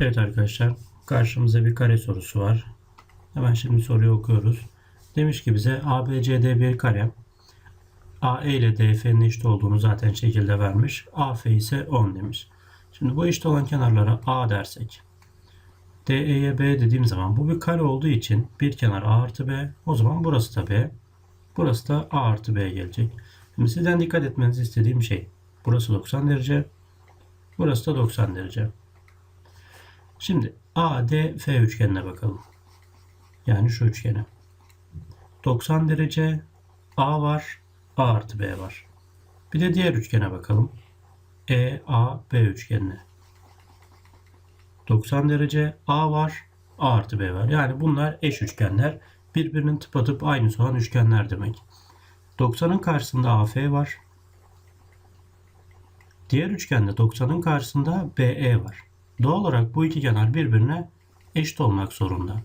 Evet arkadaşlar karşımıza bir kare sorusu var. Hemen şimdi soruyu okuyoruz. Demiş ki bize ABCD bir kare. AE ile DF'nin eşit olduğunu zaten şekilde vermiş. AF ise 10 demiş. Şimdi bu eşit olan kenarlara A dersek. DE'ye B dediğim zaman bu bir kare olduğu için bir kenar A artı B. O zaman burası da B. Burası da A artı B gelecek. Şimdi sizden dikkat etmenizi istediğim şey. Burası 90 derece. Burası da 90 derece. Şimdi ADF üçgenine bakalım. Yani şu üçgene. 90 derece A var. A artı B var. Bir de diğer üçgene bakalım. EAB üçgenine. 90 derece A var. A artı B var. Yani bunlar eş üçgenler. Birbirinin tıpatıp aynısı olan üçgenler demek. 90'ın karşısında AF var. Diğer üçgende 90'ın karşısında BE var. Doğal olarak bu iki kenar birbirine eşit olmak zorunda.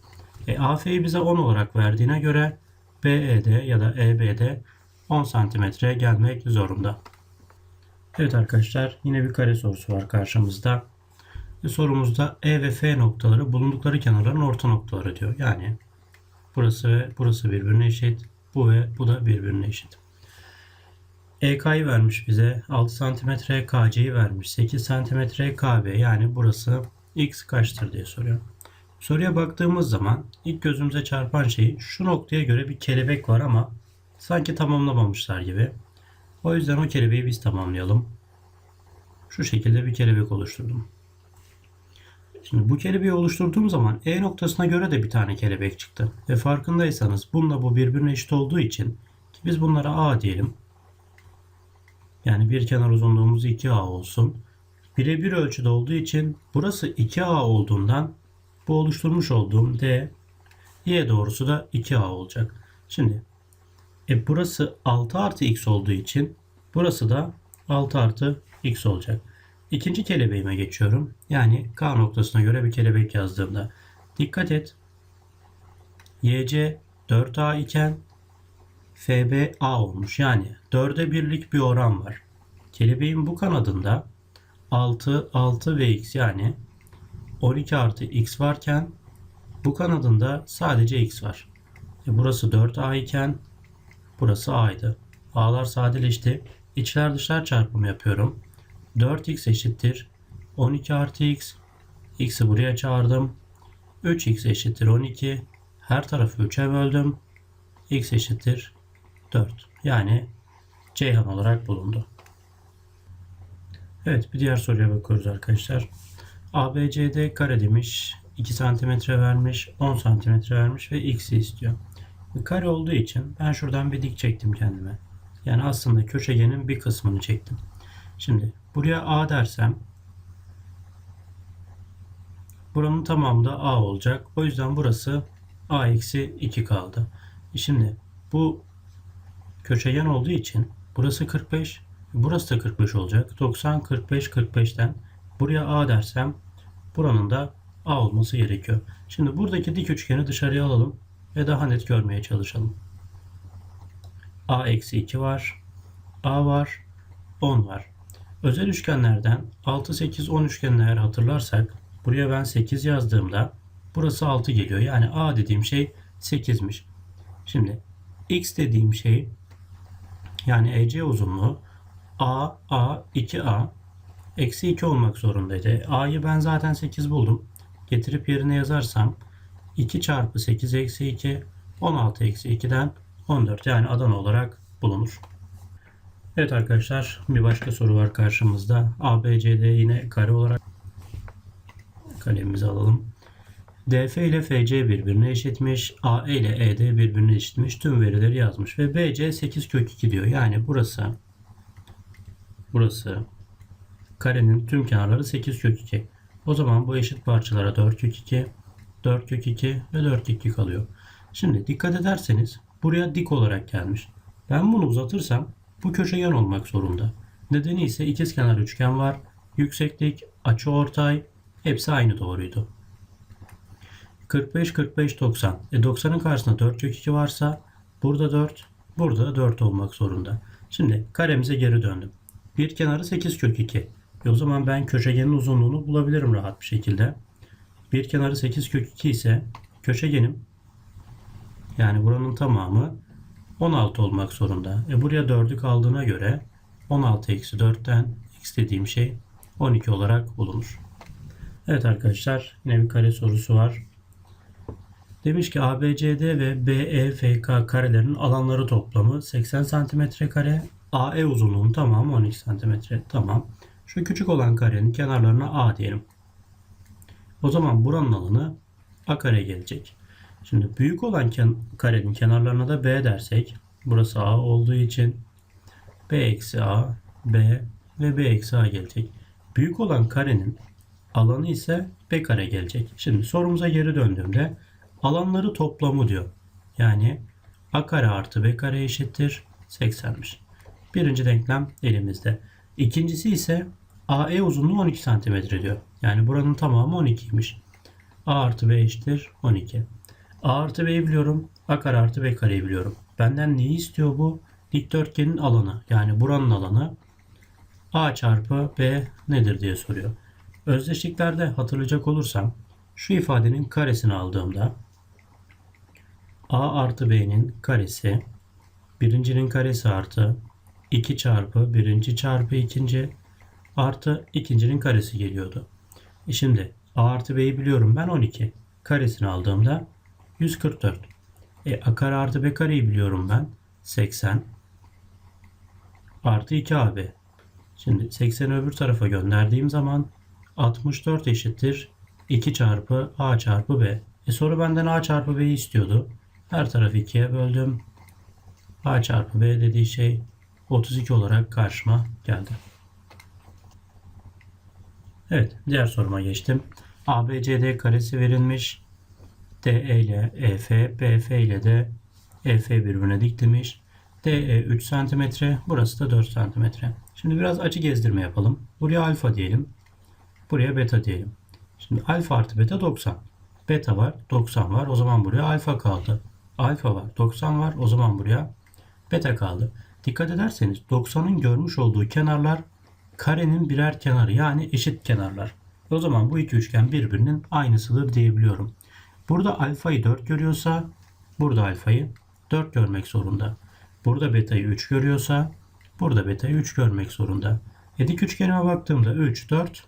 E, AF'yi bize 10 olarak verdiğine göre BED ya da EBD 10 santimetreye gelmek zorunda. Evet arkadaşlar yine bir kare sorusu var karşımızda. Ve sorumuzda E ve F noktaları bulundukları kenarların orta noktaları diyor. Yani burası ve burası birbirine eşit. Bu ve bu da birbirine eşit. EK'yı vermiş bize 6 cm, KC'yi vermiş 8 cm, KB yani burası x kaçtır diye soruyor. Soruya baktığımız zaman ilk gözümüze çarpan şey şu noktaya göre bir kelebek var ama sanki tamamlamamışlar gibi. O yüzden o kelebeği biz tamamlayalım. Şu şekilde bir kelebek oluşturdum. Şimdi bu kelebeği oluşturduğum zaman E noktasına göre de bir tane kelebek çıktı. Ve farkındaysanız bununla bu birbirine eşit olduğu için ki biz bunlara A diyelim. Yani bir kenar uzunluğumuz 2A olsun. Birebir ölçüde olduğu için burası 2A olduğundan bu oluşturmuş olduğum D Y doğrusu da 2A olacak. Şimdi e burası 6 artı X olduğu için burası da 6 artı X olacak. İkinci kelebeğime geçiyorum. Yani K noktasına göre bir kelebek yazdığımda. Dikkat et. YC 4A iken FB A olmuş. Yani 4'e birlik bir oran var. Kelebeğin bu kanadında 6, 6 ve x yani 12 artı x varken bu kanadında sadece x var. E burası 4a iken burası a'ydı. A'lar sadeleşti. İçler dışlar çarpımı yapıyorum. 4x eşittir 12 artı x. x'i buraya çağırdım. 3x eşittir 12. Her tarafı 3'e böldüm. x eşittir 4. Yani Ceyhan olarak bulundu. Evet bir diğer soruya bakıyoruz arkadaşlar. ABCD kare demiş. 2 santimetre vermiş. 10 santimetre vermiş ve x'i istiyor. Kare olduğu için ben şuradan bir dik çektim kendime. Yani aslında köşegenin bir kısmını çektim. Şimdi buraya A dersem buranın tamamı da A olacak. O yüzden burası A eksi 2 kaldı. Şimdi bu köşegen olduğu için burası 45 Burası da 45 olacak. 90, 45, 45'ten buraya A dersem buranın da A olması gerekiyor. Şimdi buradaki dik üçgeni dışarıya alalım ve daha net görmeye çalışalım. A eksi 2 var. A var. 10 var. Özel üçgenlerden 6, 8, 10 üçgenini eğer hatırlarsak buraya ben 8 yazdığımda burası 6 geliyor. Yani A dediğim şey 8'miş. Şimdi X dediğim şey yani EC uzunluğu A, A, 2A eksi 2 olmak zorundaydı. A'yı ben zaten 8 buldum. Getirip yerine yazarsam 2 çarpı 8 eksi 2 16 eksi 2'den 14 yani Adana olarak bulunur. Evet arkadaşlar bir başka soru var karşımızda. ABCD yine kare olarak kalemimizi alalım. DF ile FC birbirine eşitmiş. AE ile ED birbirine eşitmiş. Tüm verileri yazmış. Ve BC 8 kök 2 diyor. Yani burası Burası karenin tüm kenarları 8 kök 2. O zaman bu eşit parçalara 4 kök 2, 4 kök 2 ve 4 kök 2 kalıyor. Şimdi dikkat ederseniz buraya dik olarak gelmiş. Ben bunu uzatırsam bu köşegen olmak zorunda. Nedeni ise ikizkenar üçgen var. Yükseklik, açı ortay hepsi aynı doğruydu. 45 45 90. E 90'ın karşısında 4 kök 2 varsa burada 4, burada da 4 olmak zorunda. Şimdi karemize geri döndüm. Bir kenarı 8 kök 2. E o zaman ben köşegenin uzunluğunu bulabilirim rahat bir şekilde. bir kenarı 8 kök 2 ise köşegenim yani buranın tamamı 16 olmak zorunda. E buraya 4'ü kaldığına göre 16 eksi 4'ten x dediğim şey 12 olarak bulunur. Evet arkadaşlar yine bir kare sorusu var. Demiş ki ABCD ve BEFK karelerinin alanları toplamı 80 cm kare. AE uzunluğunun tamamı 12 cm. Tamam. Şu küçük olan karenin kenarlarına A diyelim. O zaman buranın alanı A kare gelecek. Şimdi büyük olan ken karenin kenarlarına da B dersek. Burası A olduğu için B eksi A, B ve B eksi A gelecek. Büyük olan karenin alanı ise B kare gelecek. Şimdi sorumuza geri döndüğümde alanları toplamı diyor. Yani A kare artı B kare eşittir 80'miş. Birinci denklem elimizde. İkincisi ise AE uzunluğu 12 cm diyor. Yani buranın tamamı 12'ymiş. A artı B eşittir 12. A artı B'yi biliyorum. A kare artı B kareyi biliyorum. Benden neyi istiyor bu? Dikdörtgenin alanı. Yani buranın alanı A çarpı B nedir diye soruyor. Özdeşliklerde hatırlayacak olursam şu ifadenin karesini aldığımda A artı B'nin karesi birincinin karesi artı 2 çarpı birinci çarpı ikinci artı ikincinin karesi geliyordu. E şimdi A artı B'yi biliyorum ben 12. Karesini aldığımda 144. E A kare artı B kareyi biliyorum ben 80 artı 2AB. Şimdi 80'i öbür tarafa gönderdiğim zaman 64 eşittir 2 çarpı A çarpı B. E soru benden A çarpı B'yi istiyordu. Her tarafı 2'ye böldüm. A çarpı B dediği şey 32 olarak karşıma geldi. Evet, diğer soruma geçtim. ABCD karesi verilmiş. DE ile EF, BF ile de EF birbirine dik demiş. DE 3 cm, burası da 4 cm. Şimdi biraz açı gezdirme yapalım. Buraya alfa diyelim. Buraya beta diyelim. Şimdi alfa artı beta 90. Beta var, 90 var. O zaman buraya alfa kaldı. Alfa var, 90 var. O zaman buraya beta kaldı. Dikkat ederseniz 90'ın görmüş olduğu kenarlar karenin birer kenarı yani eşit kenarlar. O zaman bu iki üçgen birbirinin aynısıdır diyebiliyorum. Burada alfayı 4 görüyorsa burada alfayı 4 görmek zorunda. Burada betayı 3 görüyorsa burada betayı 3 görmek zorunda. E dik üçgenime baktığımda 3, 4,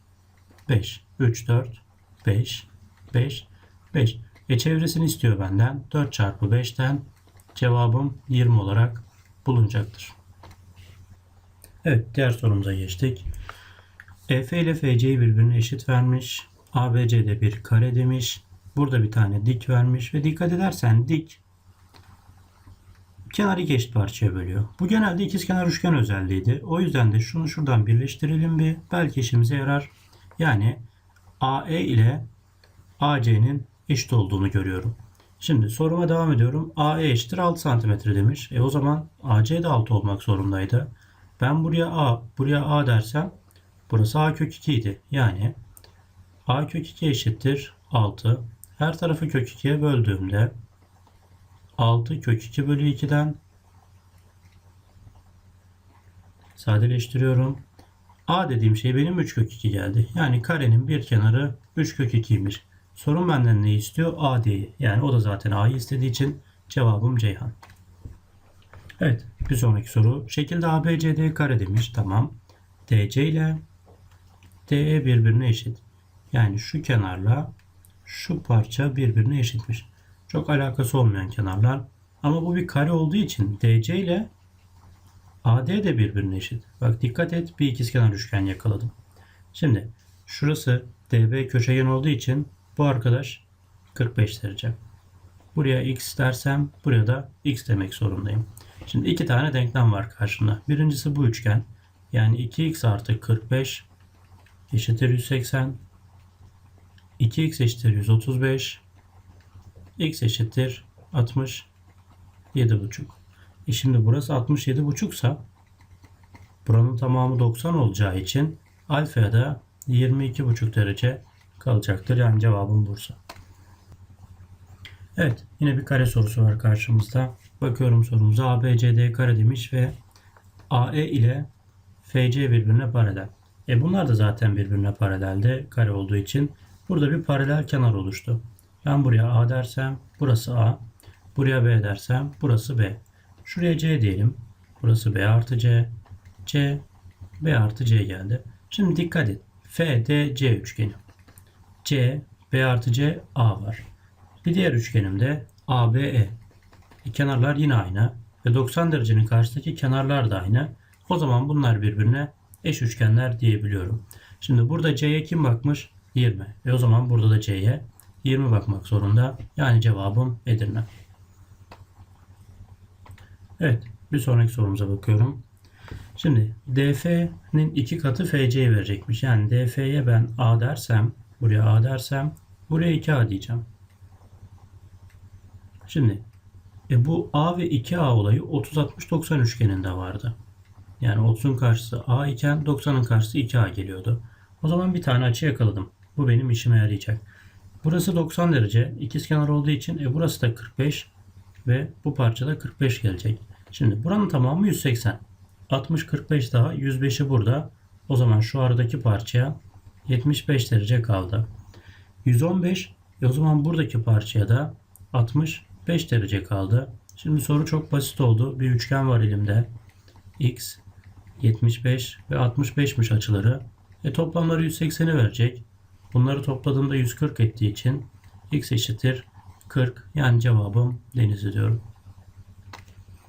5. 3, 4, 5, 5, 5. E çevresini istiyor benden. 4 çarpı 5'ten cevabım 20 olarak bulunacaktır. Evet diğer sorumuza geçtik. EF ile FC'yi birbirine eşit vermiş. ABC'de bir kare demiş. Burada bir tane dik vermiş ve dikkat edersen dik kenarı iki eşit parçaya bölüyor. Bu genelde ikizkenar üçgen özelliğiydi. O yüzden de şunu şuradan birleştirelim bir. Belki işimize yarar. Yani AE ile AC'nin eşit olduğunu görüyorum. Şimdi soruma devam ediyorum. AE eşittir 6 cm demiş. E o zaman AC de 6 olmak zorundaydı. Ben buraya A, buraya A dersem burası A kök 2 idi. Yani A kök 2 eşittir 6. Her tarafı kök 2'ye böldüğümde 6 kök 2 bölü 2'den sadeleştiriyorum. A dediğim şey benim 3 kök 2 geldi. Yani karenin bir kenarı 3 kök 2'ymiş. Sorun benden ne istiyor? A diye. Yani o da zaten A'yı istediği için cevabım Ceyhan. Evet. Bir sonraki soru. Şekilde ABCD kare demiş. Tamam. DC ile DE birbirine eşit. Yani şu kenarla şu parça birbirine eşitmiş. Çok alakası olmayan kenarlar. Ama bu bir kare olduğu için DC ile AD de birbirine eşit. Bak dikkat et bir ikizkenar üçgen yakaladım. Şimdi şurası DB köşegen olduğu için bu arkadaş 45 derece. Buraya x dersem buraya da x demek zorundayım. Şimdi iki tane denklem var karşımda. Birincisi bu üçgen. Yani 2x artı 45 eşittir 180. 2x eşittir 135. x eşittir 67,5. E şimdi burası 67,5 sa buranın tamamı 90 olacağı için alfaya da 22,5 derece kalacaktır. Yani cevabım Bursa. Evet yine bir kare sorusu var karşımızda. Bakıyorum sorumuza ABCD kare demiş ve AE ile FC birbirine paralel. E bunlar da zaten birbirine paralelde kare olduğu için Burada bir paralel kenar oluştu. Ben buraya A dersem burası A. Buraya B dersem burası B. Şuraya C diyelim. Burası B artı C. C, B artı C geldi. Şimdi dikkat et. F, D, C üçgeni. C, B artı C, A var. Bir diğer üçgenimde A, B, E. E, kenarlar yine aynı. Ve 90 derecenin karşısındaki kenarlar da aynı. O zaman bunlar birbirine eş üçgenler diyebiliyorum. Şimdi burada C'ye kim bakmış? 20. Ve o zaman burada da C'ye 20 bakmak zorunda. Yani cevabım Edirne. Evet. Bir sonraki sorumuza bakıyorum. Şimdi DF'nin iki katı FC'yi verecekmiş. Yani DF'ye ben A dersem, buraya A dersem, buraya 2A diyeceğim. Şimdi e bu A ve 2A olayı 30-60-90 üçgeninde vardı. Yani 30'un karşısı A iken 90'ın karşısı 2A geliyordu. O zaman bir tane açı yakaladım. Bu benim işime yarayacak. Burası 90 derece. ikizkenar olduğu için e burası da 45 ve bu parçada 45 gelecek. Şimdi buranın tamamı 180. 60 45 daha 105'i burada. O zaman şu aradaki parçaya 75 derece kaldı. 115 e o zaman buradaki parçaya da 65 derece kaldı. Şimdi soru çok basit oldu. Bir üçgen var elimde. X 75 ve 65'miş açıları. E toplamları 180'i verecek. Bunları topladığımda 140 ettiği için x eşittir 40. Yani cevabım deniz diyorum.